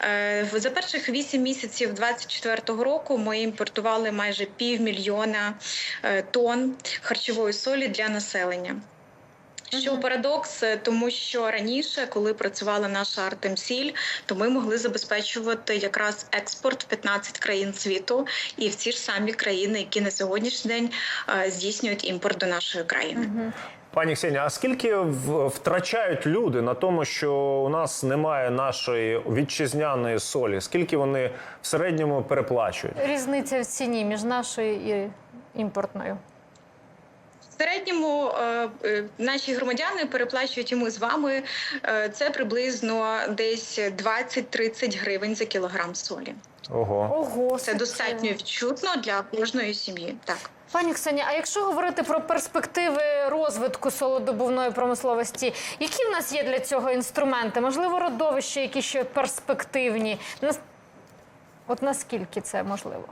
Е, За перших 8 місяців 2024 року ми імпортували майже півмільйона е, тонн харчової солі для населення. Що парадокс, е, тому що раніше, коли працювала наша Артемсіль, то ми могли забезпечувати якраз експорт в 15 країн світу і в ці ж самі країни, які на сьогоднішній день здійснюють імпорт до нашої країни. Пані Ксенія, а скільки втрачають люди на тому, що у нас немає нашої вітчизняної солі? Скільки вони в середньому переплачують? Різниця в ціні між нашою і імпортною. В середньому е, е, наші громадяни переплачують і ми з вами. е, Це приблизно десь 20-30 гривень за кілограм солі. Ого. Ого, Це достатньо відчутно для кожної сім'ї. Так. Пані Ксені, а якщо говорити про перспективи розвитку солодобувної промисловості, які в нас є для цього інструменти? Можливо, родовища, які ще перспективні? От наскільки це можливо?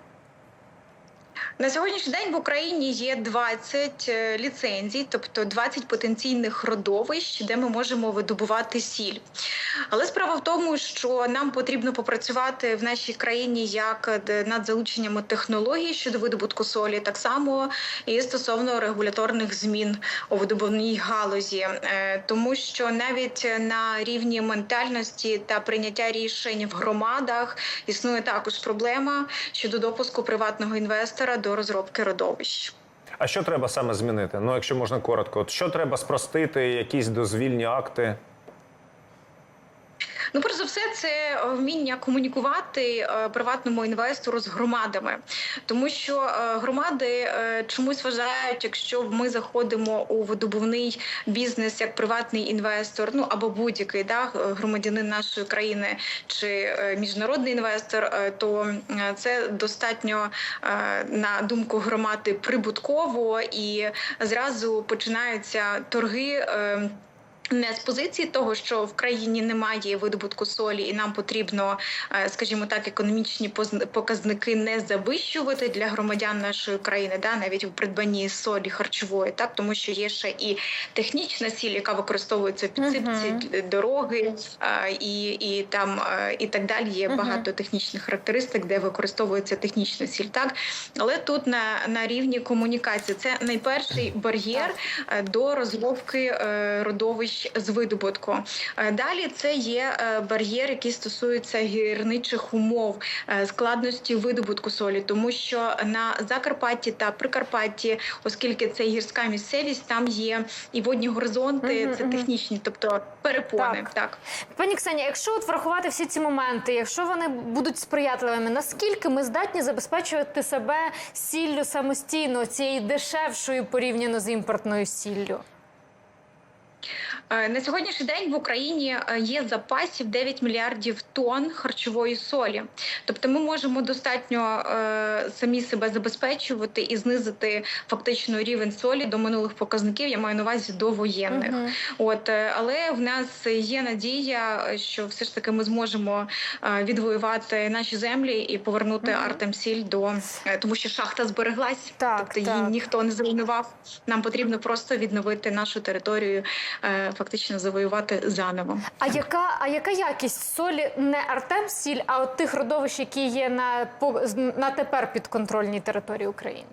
На сьогоднішній день в Україні є 20 е, ліцензій, тобто 20 потенційних родовищ, де ми можемо видобувати сіль. Але справа в тому, що нам потрібно попрацювати в нашій країні як над залученнями технологій щодо видобутку солі, так само і стосовно регуляторних змін у видобувній галузі, Е, тому що навіть на рівні ментальності та прийняття рішень в громадах існує також проблема щодо допуску приватного інвестора до розробки родовищ. А що треба саме змінити? Ну, якщо можна коротко, от що треба спростити, якісь дозвільні акти? Ну, перш за все, це вміння комунікувати е, приватному інвестору з громадами, тому що е, громади е, чомусь вважають, якщо ми заходимо у видобувний бізнес як приватний інвестор, ну або будь-який да, громадянин нашої країни чи міжнародний інвестор, то це достатньо на думку громади прибутково і зразу починаються торги. Не з позиції того, що в країні немає видобутку солі, і нам потрібно, е, скажімо так, економічні показники не завищувати для громадян нашої країни, да, навіть у придбанні солі харчової, так? Тому що є ще і технічна сіль, яка використовується в підсипці д- дороги, е, і, і там е, і так далі. Є багато технічних характеристик, де використовується технічна сіль. Так, але тут на, на рівні комунікації. Це найперший бар'єр до розробки родовищ з видобутку. Е, Далі це є е, бар'єр, який стосується гірничих умов, е, складності видобутку солі, тому що на Закарпатті та Прикарпатті, оскільки це гірська місцевість, там є і водні горизонти, Мгм, це мгм. технічні, тобто перепони. Так. так. Пані Ксенія, якщо от врахувати всі ці моменти, якщо вони будуть сприятливими, наскільки ми здатні забезпечувати себе сіллю самостійно, цією дешевшою порівняно з імпортною сіллю? Е, На сьогоднішній день в Україні е, є запасів 9 мільярдів тонн харчової солі. Тобто, ми можемо достатньо е, самі себе забезпечувати і знизити фактично рівень солі до минулих показників. Я маю на увазі до воєнних. Мгм. От але в нас є надія, що все ж таки ми зможемо відвоювати наші землі і повернути Мгм. Артемсіль до тому, що шахта збереглась, Так, тобто її ніхто не зруйнував. Нам потрібно просто відновити нашу територію, фактично завоювати заново. А яка, а яка якість солі не Артем сіль, а от тих родовищ, які є на, на тепер підконтрольній території України?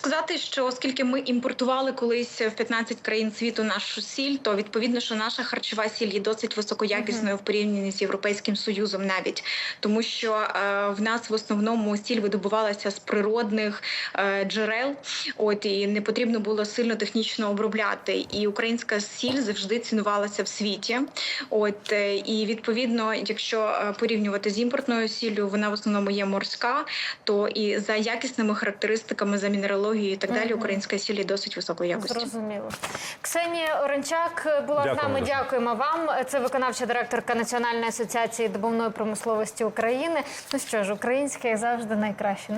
Сказати, що оскільки ми імпортували колись в 15 країн світу нашу сіль, то відповідно, що наша харчова сіль є досить високоякісною в порівнянні з європейським союзом, навіть тому, що е, в нас в основному сіль видобувалася з природних е, джерел, от і не потрібно було сильно технічно обробляти. І українська сіль завжди цінувалася в світі. От е, і відповідно, якщо е, порівнювати з імпортною сіллю, вона в основному є морська, то і за якісними характеристиками, за мінералогією і так далі, Мгм. українська сіль досить високої якості. Зрозуміло. Ксенія Оренчак була з нами. дуже. Дякуємо вам. Це виконавча директорка Національної асоціації добувної промисловості України. Ну що ж, українське завжди найкраще.